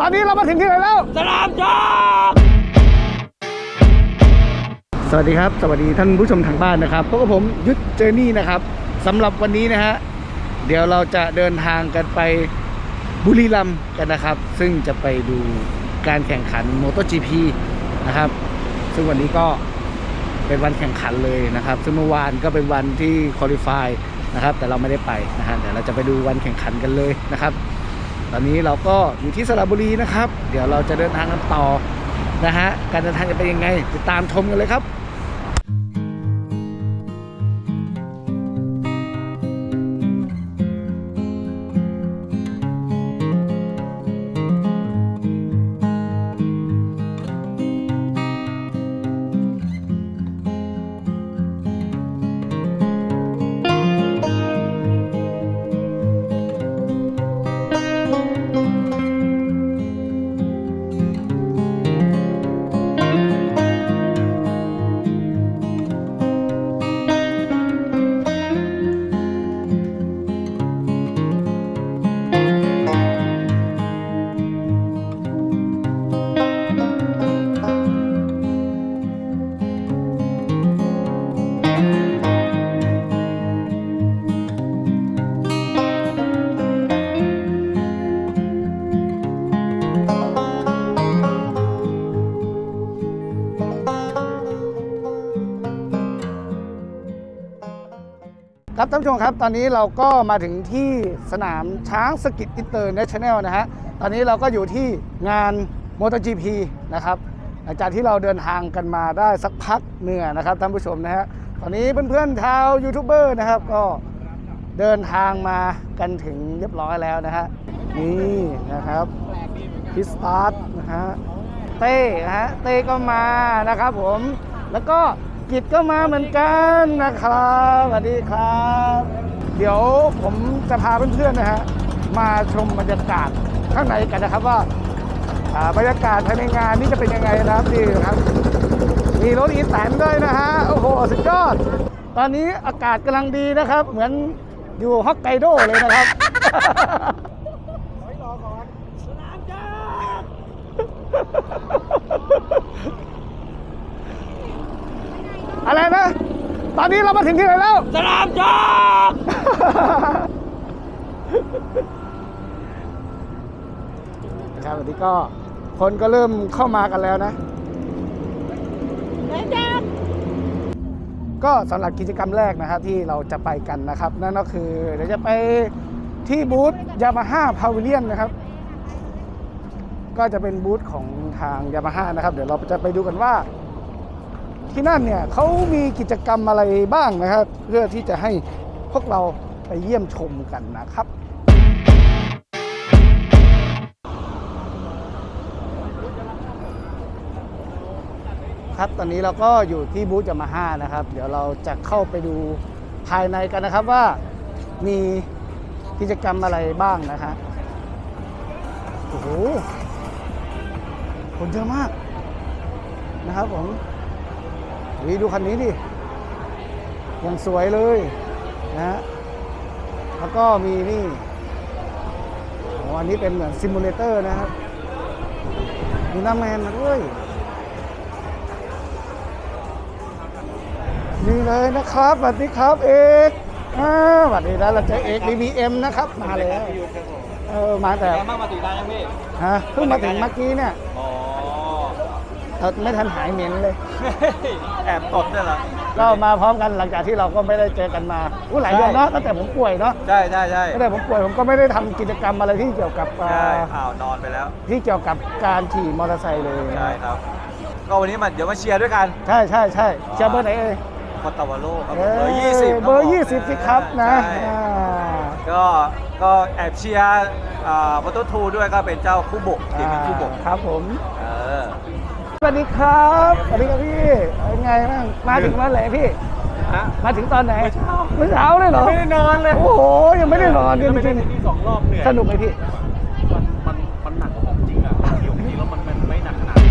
ตอนนี้เรามาถึงที่ไหนแล้ว สนามจอกสวัสดีครับ สวัสดีท่านผู้ชมทางบ้านนะครับพบกับผมยุทธเจอร์นี่นะครับสำหรับวันนี้นะฮะเดี๋ยวเราจะเดินทางกันไปบุรีรัมย์กันนะครับ ซึ่งจะไปดูการแข่งขัน MotoGP นะครับ ซึ่งวันนี้ก็เป็นวันแข่งขันเลยนะครับ ซึ่งเมื่อวานก็เป็นวันที่คุริฟายนะครับ แต่เราไม่ได้ไปนะฮะเดี๋ยวเราจะไปดูวันแข่งขันกันเลยนะครับ ตอนนี้เราก็อยู่ที่สระบุรีนะครับ เดี๋ยวเราจะเดินทางกันต่อนะฮะการเดินทางจะเป็นยังไงติดตามชมกันเลยครับ ท่านผู้ชมครับ ตอนนี้เราก็มาถึงที่สนามช้างสกิตอินเตอร์เนชั่นแนลนะฮะ ตอนนี้เราก็อยู่ที่งาน MotoGP นะครับ หลังจากที่เราเดินทางกันมาได้สักพักเหนื่อยนะครับท่านผู้ชมนะฮะ ตอนนี้เพื่อนๆชาวยูทูบเบอร์นะครับก็เดินทางมากันถึงเรียบร้อยแล้วนะฮะ นี่นะครับพิสตาร์ทนะฮะ เต้นะฮะ เต้ก็มานะครับผม แล้วก็ กิจก็มาเหมือนกันนะครับสวัสดีครับ เดี๋ยวผมจะพาเพื่อนๆนะฮะมาชมบรรยากาศข้างในกันนะครับว่าบรรยากาศภายในงานนี่จะเป็นยังไงนะครับนี่นะครับ มีรถอีแตนด้วยนะฮะโอ้โหสุดยอด ตอนนี้อากาศกำลังดีนะครับ เหมือนอยู่ฮอกไกโดเลยนะครับสนามจอ อะไรนะ ตอนนี้เรามาถึงที่ไหนแล้ว สนามจอกนะครับวันนี้ก็คนก็เริ่มเข้ามากันแล้วนะก็สำหรับกิจกรรมแรกนะครับที่เราจะไปกันนะครับ นั่นก็คือเดี๋ยวจะไปที่บูธยามาฮ่าพาวิเลียนนะครับ ก็จะเป็นบูธของทางยามาฮ่านะครับ เดี๋ยวเราจะไปดูกันว่า ที่นั่นเนี่ยเขามีกิจกรรมอะไรบ้างนะครับ เพื่อที่จะให้พวกเราไปเยี่ยมชมกันนะครับ ครับตอนนี้เราก็อยู่ที่บูธยามาฮ่านะครับ เดี๋ยวเราจะเข้าไปดูภายในกันนะครับว่ามีกิจกรรมอะไรบ้างนะฮะโอ้โหคนเยอะมากนะครับผม วิดูคันนี้ดิยังสวยเลยนะฮะแล้วก็มีนี่โอ้อันนี้เป็นเหมือนซิมูเลเตอร์นะครับมีหน้าแมนมาด้วยนี่เลยนะครับสวัสดีครับเอกอ่าสวัสดีแล้วเราเจอเอก BBM นะครับ มาแล้วเออมาแต่มากมาตีร้านยังพี่ฮะเพิ่งมาถึงเมื่อกี้เนี่ยอ๋อ เราไม่ทันหายเหม็นเลย แอบตดด้วยเหรอ ก็มาพร้อมกันหลังจากที่เราก็ไม่ได้เจอกันมาอู้หลายเดือนเนาะตั้งแต่ผมป่วยเนาะใช่ใช่ใช่ตั้งแต่ผมป่วยผมก็ไม่ได้ทำกิจกรรมอะไรที่เกี่ยวกับเอ่ใช่อข่าวนอนไปแล้ว ที่เกี่ยวกับการขี่มอเตอร์ไซค์เลยใช่ครับ ก็วันนี้มาเดี๋ยวมาเชียร์ด้วยกัน ใช่ใช่ใช่เชียร์เบอร์ไหนเอ่ยคอตาวาโลครับเอเบอร์ยี่สิบเบอร์ยี่สิบสิครับนะใช่อ่า ก็ก็แอบเชียร์มอเตอร์ทูด้วยก็เป็นเจ้าคู่บกทีมเป็นคู่บก ครับผมเออ สวัสดีครับสวัสดีครับพี่เป็นไงบ้างมาถึงเมื่อไหร่พี่ฮะมาถึงตอนไหนเมื่อเช้าเมื่อเช้าเลยเหรอไม่ได้นอนเลยโอ้โหยังไม่ได้นอนจไม่ได้ริงที่สองรอบเหนื่อยๆสนุกไหมพี่มันมันมันหนักกว่าของจริงอะที่ของจริงแล้วมันมันไม่หนักขนาดนั้น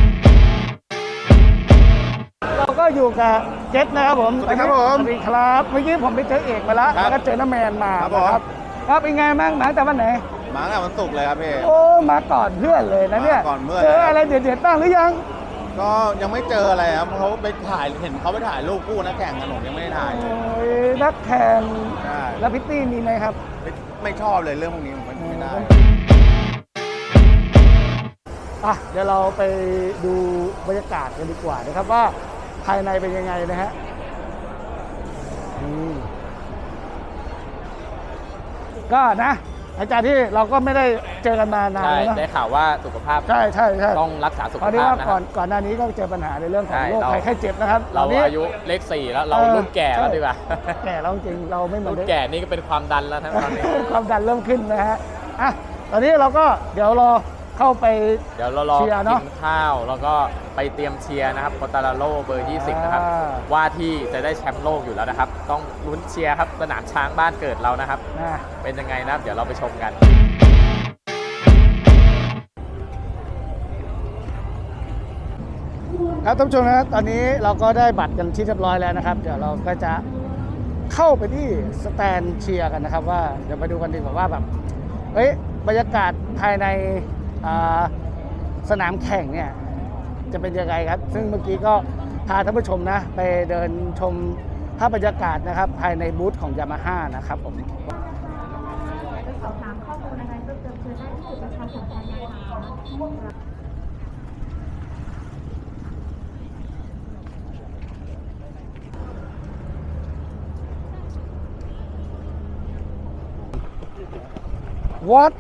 เราก็อยู่กับเจษนะครับผมสวัสดีครับผมสวัสดีครับเมื่อกี้ผมไปเจอเอกมาแล้วครับแล้วก็เจอน้าแมนมาครับผมนะครับครับเป็นไงบ้างมาแต่วันไหนมาตั้งแต่วันศุกร์เลยครับพี่โอ้มาก่อนเพื่อนเลยนะเนี่ยมาก่อนเพื่อนเจออะไรเด็ดๆบ้างหรือยัง ก็ยังไม่เจออะไรครับเขาไปถ่ายเห็นเขาไปถ่ายรูปคู่นักแข่งกันผมยังไม่ได้ถ่ายเลยโอ้ยนักแข่งใช่แล้วพิตตี้มีไหมครับไม่ไม่ชอบเลยเรื่องพวกนี้ผมไม่ได้อะเดี๋ยวเราไปดูบรรยากาศกันดีกว่านะครับว่าภายในเป็นยังไงนะฮะอืมก็นะ อาจารย์ที่เราก็ไม่ได้เจอกันมานานใช่แล้วได้นะข่าวว่าสุขภาพใช่ใช่ใช่ต้องรักษาสุขพอดีภาพว่านะคก่อรันบก่อนหน้านี้ก็เจอปัญหาในเรื่องของใช่โรคเรา ภัยไข้เจ็บนะครับเรานี้ อายุเลขสี่แล้วเราเออรุ่นแก่แล้วใช่ ดีกว่า แก่แล้วจริงเราไม่เหมือนรุ่นเด็ก แก่นี่ก็เป็นความดันแล้วทั้งตอนนี้ ความดันเริ่มขึ้นนะฮะ อะ ตอนนี้เราก็เดี๋ยวรอ เข้าไป เดี๋ยวเรารอเชียร์เนกิอะนข้าว แล้วก็ไปเตรียมเชียร์นะครับโคตาราโลเบอร์ 20 นะครับ อ่า ว่าที่จะได้แชมป์โลกอยู่แล้วนะครับ ต้องลุ้นเชียร์ครับสนามช้างบ้านเกิดเรานะครับ นะเป็นยังไงนะครับ เดี๋ยวเราไปชมกัน ครับท่านผู้ชมนะตอนนี้เราก็ได้บัตรกันที่เรียบร้อยแล้วนะครับ เดี๋ยวเราก็จะเข้าไปที่สแตนเชียร์กันนะครับ ว่าเดี๋ยวมาดูกันดีกว่าว่าแบบเฮ้ยบรรยากาศภายในอ่า สนามแข่งเนี่ยจะเป็นยังไงครับ ซึ่งเมื่อกี้ก็พาท่านผู้ชมนะ ไปเดินชมภาพบรรยากาศนะครับ ภายในบูธของยามาฮ่านะครับผมสอบถามข้อมูลอะไรเพิ่มเติมเชิญได้ที่จุดประชาสัมพันธ์นะคะวัด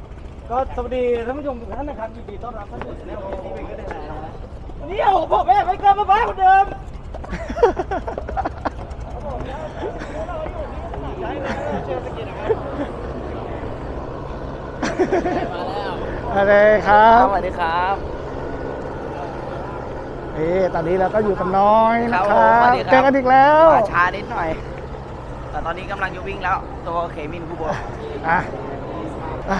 ก็สวัสดีท่านผู้ชมทุกท่านนะครับยินดีต้อนรับเข้าสู่ช่องที่เป็นก็ได้แล้วนะวันนี้เอาผมแม่ไม่เกินมาบ้านคนเดิมอะไรครับสวัสดีครับเอ๊ตอนนี้เราก็อยู่กับน้อยนะคครัรับบผมสวัสดีครับเจอกันอีกแล้วมาช้านิดหน่อย แต่ตอนนี้กำลังจะวิ่งแล้ว ตัวเขมินคูโบอะอะ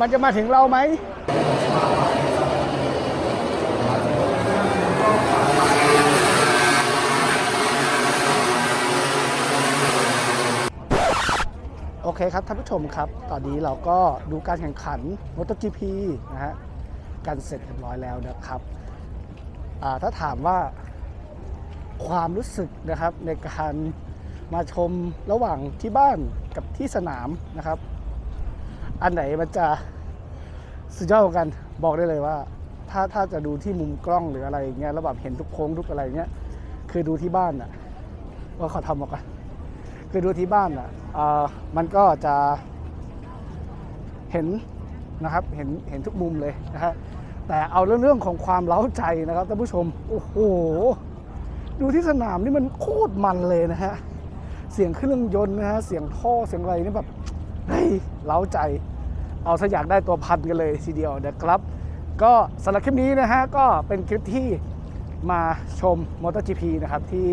มันจะมาถึงเราไหมโอเคครับท่านผู้ชมครับ ตอนนี้เราก็ดูการแข่งขัน MotoGP นะฮะกันเสร็จเรียบร้อยแล้วนะครับ ถ้าถามว่าความรู้สึกนะครับในการมาชมระหว่างที่บ้านกับที่สนามนะครับ อันไหนมันจะสุดยอดกว่ากันบอกได้เลยว่า ถ้าถ้าจะดูที่มุมกล้องหรืออะไรอย่างเงี้ยแล้วแบบเห็นทุกโค้งทุกอะไรเงี้ยคือดูที่บ้านอะว่าเขาทำออกมาคือดูที่บ้านอะอ่ามันก็จะเห็นนะครับเห็นเห็นทุกมุมเลยนะฮะแต่เอาเรื่องเรื่องของความเล้าใจนะครับท่านผู้ชมโอ้โหดูที่สนามนี่มันโคตรมันเลยนะฮะเสียงเครื่องยนต์นะฮะเสียงท่อเสียงอะไรนี่แบบเฮ้ยเล้าใจ เอาซะอยากได้ตัวพันกันเลยทีเดียวนะครับ ก็สำหรับคลิปนี้นะฮะก็เป็นคลิปที่มาชม MotoGP นะครับที่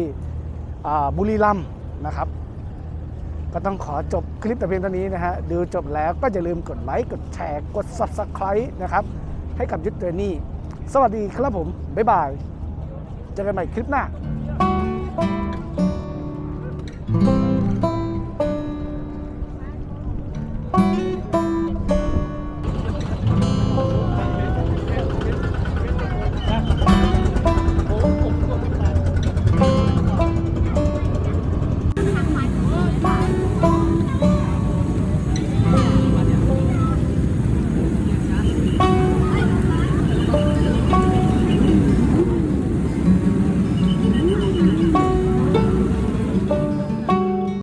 บุรีรัมย์นะครับ ก็ต้องขอจบคลิปแต่เพียงเท่านี้นะฮะดูจบแล้วก็อย่าลืมกดไลค์กดแชร์กด Subscribe นะครับ ให้กับยุทธเตอร์นี่สวัสดีครับผม บ๊ายบายเจอกันใหม่คลิปหน้า